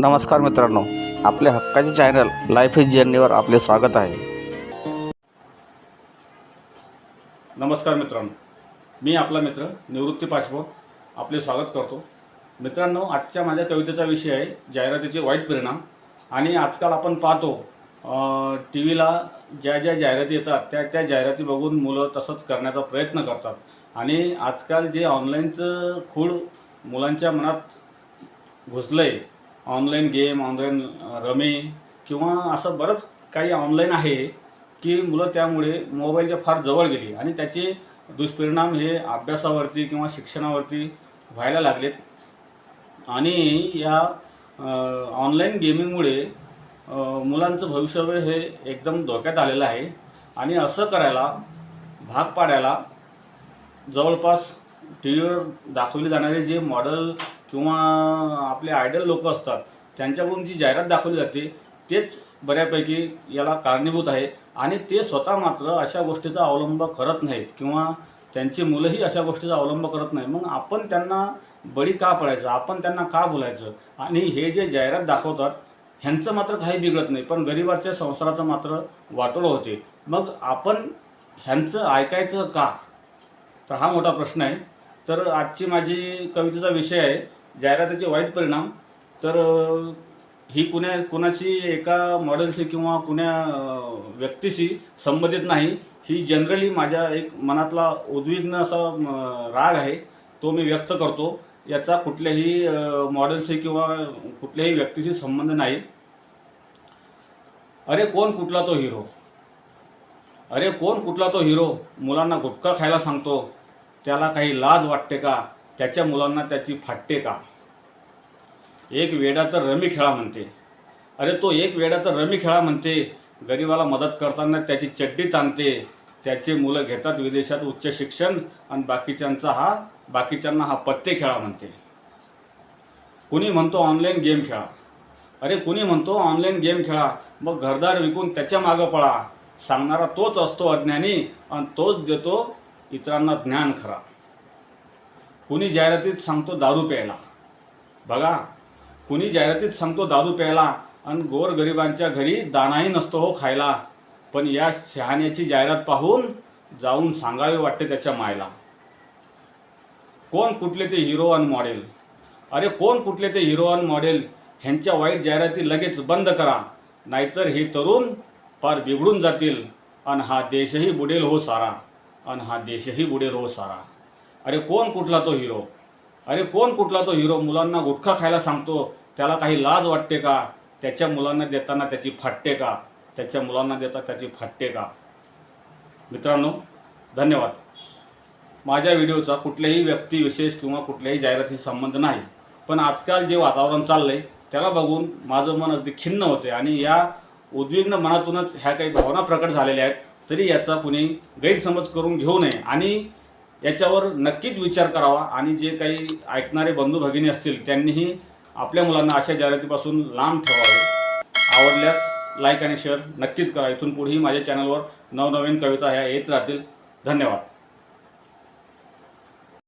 नमस्कार मित्रांनो आपल्या हक्काचे चॅनल लाईफ इज जर्नीवर आपले स्वागत आहे. नमस्कार मित्रांनो मी आपला मित्र निवृत्ती पाशव आपले स्वागत करतो. मित्रांनो आजच्या माझ्या कवितेचा विषय आहे जाहिरातीचे वाईट परिणाम. आणि आजकाल आपण पाहतो टी व्हीला ज्या ज्या जाहिराती येतात त्या त्या जाहिराती बघून मुलं तसंच करण्याचा प्रयत्न करतात. आणि आजकाल जे ऑनलाईनचं खूळ मुलांच्या मनात घुसलं आहे ऑनलाईन गेम ऑनलाईन रमे किंवा असं बरंच काही ऑनलाईन आहे की मुलं त्यामुळे मोबाईलच्या फार जवळ गेली आणि त्याचे दुष्परिणाम हे अभ्यासावरती किंवा शिक्षणावरती व्हायला लागलेत. आणि या ऑनलाईन गेमिंगमुळे मुलांचं भविष्यभर हे एकदम धोक्यात आलेलं आहे. आणि असं करायला भाग पाडायला जवळपास टी व्हीवर दाखवली जाणारे जे मॉडेल किंवा आपले आयडल लोक असतात त्यांच्याकडून जी जाहिरात दाखवली जाते तेच बऱ्यापैकी याला कारणीभूत आहे. आणि ते स्वतः मात्र अशा गोष्टीचा अवलंब करत नाहीत किंवा त्यांची मुलंही अशा गोष्टीचा अवलंब करत नाही मग आपण त्यांना बळी का पडायचं? आपण त्यांना का बोलायचं? आणि हे जे जाहिरात दाखवतात ह्यांचं मात्र काही बिघडत नाही पण गरिबाच्या संसाराचं मात्र वाटोळं होते. मग आपण ह्यांचं ऐकायचं का? तर हा मोठा प्रश्न आहे. तर आजची माझी कवितेचा विषय आहे जाहिरातीचे वाईट परिणाम तर ही कुण्या कुणाशी एका मॉडेलशी किंवा कुण्या व्यक्तीशी संबंधित नाही. ही जनरली माझ्या एक मनातला उद्विग्न असा राग आहे तो मी व्यक्त करतो. याचा कुठल्याही मॉडेलशी किंवा कुठल्याही व्यक्तीशी संबंध नाही. अरे कोण कुठला तो हिरो? अरे कोण कुठला तो हिरो? मुलांना गुटखा खायला सांगतो. त्याला काही लाज वाटते का? त्याच्या मुलांना त्याची फाटते का? एक वेडा तर रमी खेळा म्हणते. अरे तो एक वेडा तर रमी खेळा म्हणते. गरिबाला मदत करताना त्याची चड्डी ताणते. त्याचे मुलं घेतात विदेशात उच्च शिक्षण आणि बाकीच्यांचा हा बाकीच्यांना हा पत्ते खेळा म्हणते. कुणी म्हणतो ऑनलाईन गेम खेळा? अरे कुणी म्हणतो ऑनलाईन गेम खेळा? मग घरदार विकून त्याच्या मागं पळा. सांगणारा तोच असतो अज्ञानी आणि तोच देतो इतरांना ज्ञान खरा. कुणी जाहिरातीत सांगतो दारू प्यायला. बघा कुणी जाहिरातीत सांगतो दारू प्यायला आणि गोरगरिबांच्या घरी दानाही नसतो हो खायला. पण या शहाण्याची जाहिरात पाहून जाऊन सांगावे वाटते त्याच्या मायला. कोण कुठले ते हिरो आणि मॉडेल अरे कोण कुठले ते हिरो आणि मॉडेल ह्यांच्या वाईट जाहिराती लगेच बंद करा. नाहीतर हे तरुण फार बिघडून जातील. आणि हा देशही बुडेल हो सारा. आणि हा देशही बुडेल हो सारा. अरे कोण कुठला तो हिरो? अरे कोण कुठला तो हिरो? मुलांना गुटखा खायला सांगतो. त्याला काही लाज वाटते का? त्याच्या मुलांना देताना त्याची फाटते का? त्याच्या मुलांना देता त्याची फाटते का? मित्रांनो धन्यवाद. माझ्या व्हिडिओचा कुठल्याही व्यक्तिविशेष किंवा कुठल्याही जाहिरातीशी संबंध नाही. पण आजकाल जे वातावरण चाललं आहे त्याला बघून माझं मन अगदी खिन्न होते आणि या उद्विग्न मनातूनच ह्या काही भावना प्रकट झालेल्या आहेत तरी याचा कुणी गैरसमज करून घेऊ नये. आणि याच्यावर नक्कीच विचार करावा आणि जे काही ऐकणारे बंधू भगिनी असतील त्यांनीही आपल्या मुलांना अशा जाहिरातीपासून लांब ठेवावे. आवडल्यास लाईक आणि शेअर नक्कीच करा. इथून पुढेही माझ्या चॅनलवर नवनवीन कविता ह्या येत राहतील. धन्यवाद.